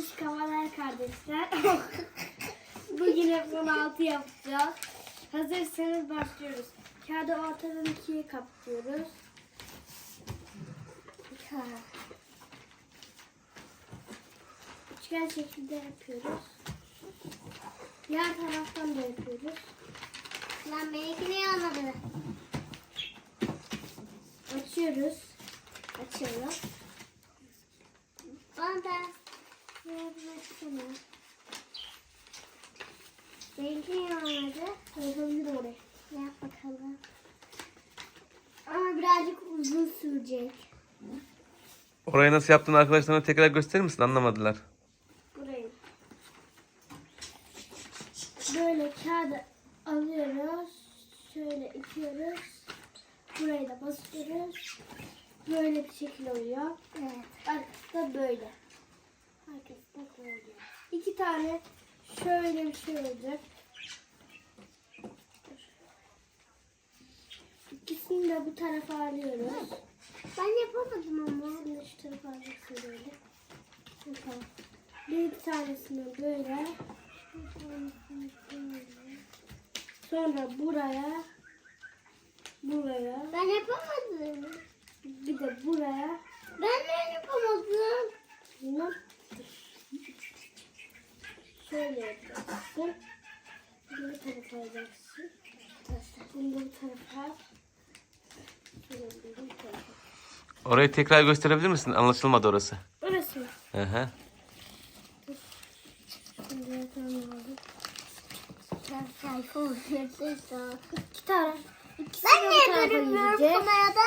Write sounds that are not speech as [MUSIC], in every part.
Dış kardeşler. [LAUGHS] Bugün hep 16 yapacağız. Hazırsanız başlıyoruz. Kağıdı ortadan ikiye katlıyoruz. Ha. Üçgen şeklinde yapıyoruz. Diğer taraftan da yapıyoruz. Lan benimki ne olmadı? Açıyoruz. Açalım. Bana da Yardım etsene. benimki ne olmadı? Yapabilir oraya. Yap bakalım. Ama birazcık uzun sürecek. Orayı nasıl yaptığını arkadaşlarına tekrar gösterir misin? Anlamadılar. Burayı. Böyle kağıdı alıyoruz. Şöyle itiyoruz. Burayı da basıyoruz. Böyle bir şekil oluyor. Evet. Arkası da böyle. Arkası da böyle. İki tane şöyle bir şey olacak. İkisini de bu tarafa alıyoruz. Ben yapamadım ama. De şu tarafa alacaksın böyle. Böyle. bir tanesini böyle. Sonra buraya. Buraya. Ben yapamadım. Bir de buraya. Ben de yapamadım. Bunu şöyle yapacaksın. Bunu bu tarafa alacaksın. Bunu bu tarafa. Orayı tekrar gösterebilir misin? Anlaşılmadı orası. Orası mı? Hı hı. İki tane. İkisi Ben niye görünmüyorum kamerada?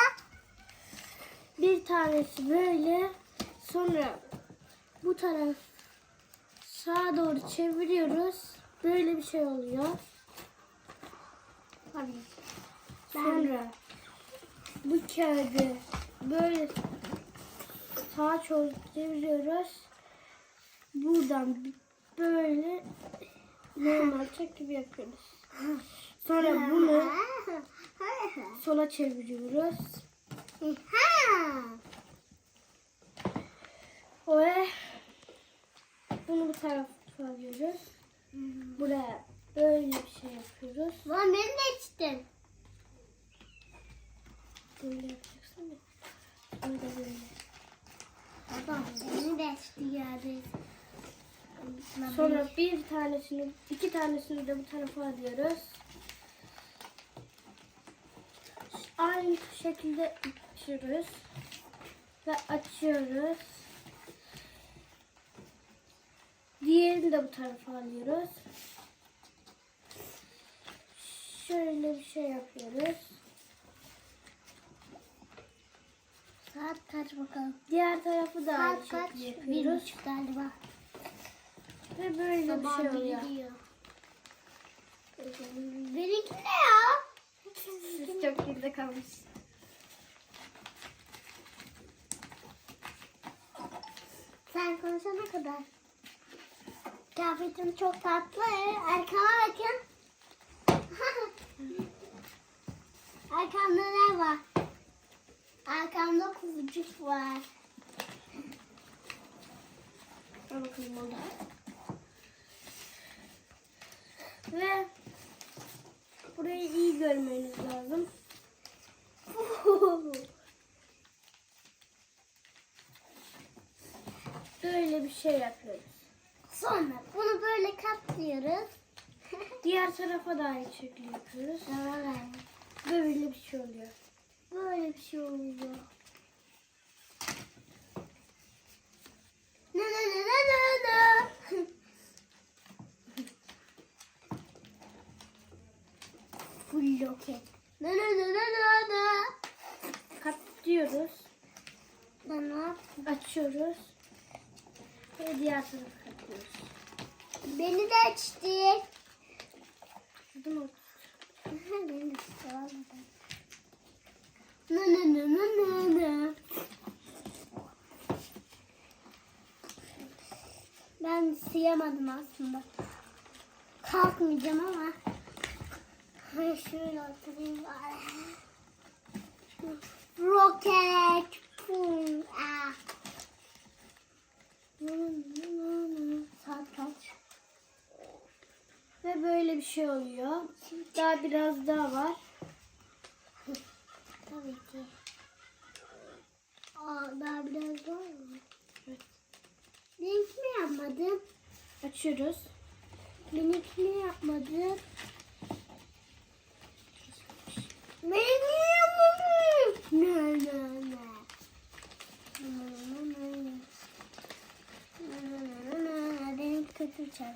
Bir tanesi böyle. Sonra bu taraf sağa doğru çeviriyoruz. Böyle bir şey oluyor. Tabii. Sonra bu kağıdı böyle sağa doğru çeviriyoruz. Buradan böyle normal çek gibi yapıyoruz. Sonra bunu [LAUGHS] sola çeviriyoruz. Ve bunu bu tarafa alıyoruz. Buraya böyle bir şey yapıyoruz. Lan beni de içtin. Böyle yapacaksın ya. Böyle böyle. Adam beni de içti yani. Sonra bir tanesini, iki tanesini de bu tarafa alıyoruz. Aynı şekilde açıyoruz. Ve açıyoruz. Diğerini de bu tarafa alıyoruz. Şöyle bir şey yapıyoruz. Saat kaç bakalım? Diğer tarafı da aynı Saat kaç? şekilde Bir yapıyoruz. buçuk galiba. Ve böyle Sabah bir şey oluyor. gidiyor. Benimki ne ya? Siz çok geride kalmış. Sen konuşana kadar. Kıyafetim çok tatlı. Arkama bakın. [LAUGHS] Arkamda ne var? Arkamda kuzucuk var. Bakalım oldu. Ve burayı iyi görmeniz lazım. [LAUGHS] Böyle bir şey yapıyoruz. Sonra bunu böyle katlıyoruz. [LAUGHS] Diğer tarafa da aynı şekilde yapıyoruz. Böyle bir şey oluyor. Böyle bir şey oluyor. Ne ne ne ne ne ne. Full roket. Ne ne ne ne ne ne. Katlıyoruz. Yaptım? Açıyoruz. Ve diğer tarafa katlıyoruz. Beni de açtı. Ort- Beni de açtı. Ne ne. Ben sıyamadım aslında. Kalkmayacağım ama. Hayır şöyle oturayım bari. Roket. Pum. Ah. Saat kaç? Ve böyle bir şey oluyor. Daha biraz daha var. [LAUGHS] Tabii ki. Aa, daha biraz var mı? Evet. Benimkini yapmadım. Açıyoruz. Benimkini yapmadım. Benimkini yapmadım. Ne ne ne. Kötü çay.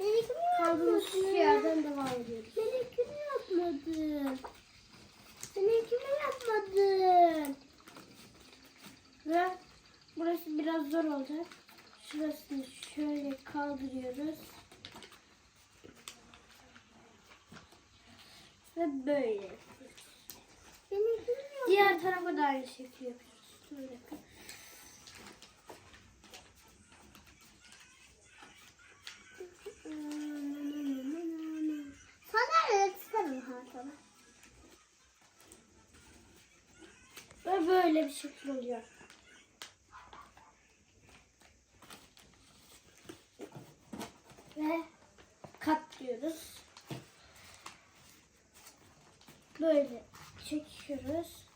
Benimkini Kaldığımız yerden devam ediyoruz. Benimkini yapmadım. Benimkini yapmadım. Ve burası biraz zor olacak. Şurasını şöyle kaldırıyoruz. Ve böyle. Diğer tarafa da aynı şekilde yapıyoruz. Dur böyle bir şekil oluyor. Ve katlıyoruz. Böyle çekiyoruz.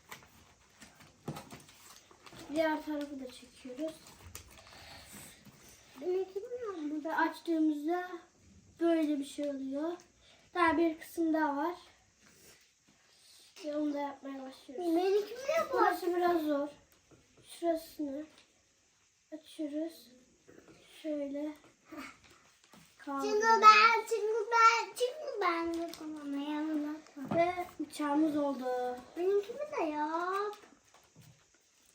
Diğer tarafı da çekiyoruz. Ve açtığımızda böyle bir şey oluyor. Daha bir kısım daha var. Ve onu da yapmaya başlıyoruz. Benimkini yapmadım. Burası biraz zor. Şurasını açıyoruz. Şöyle Çünkü kaldırıyoruz. ben, çünkü ben, çünkü ben yapamayalım. Ve bıçağımız oldu. Benimkini de yap.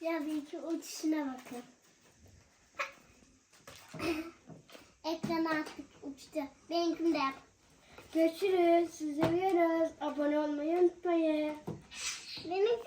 Ya bir iki uçuşuna bakın. Ekran artık uçtu. Benimkini de yap. Görüşürüz. Sizi seviyoruz. Abone olmayı unutmayın. Benim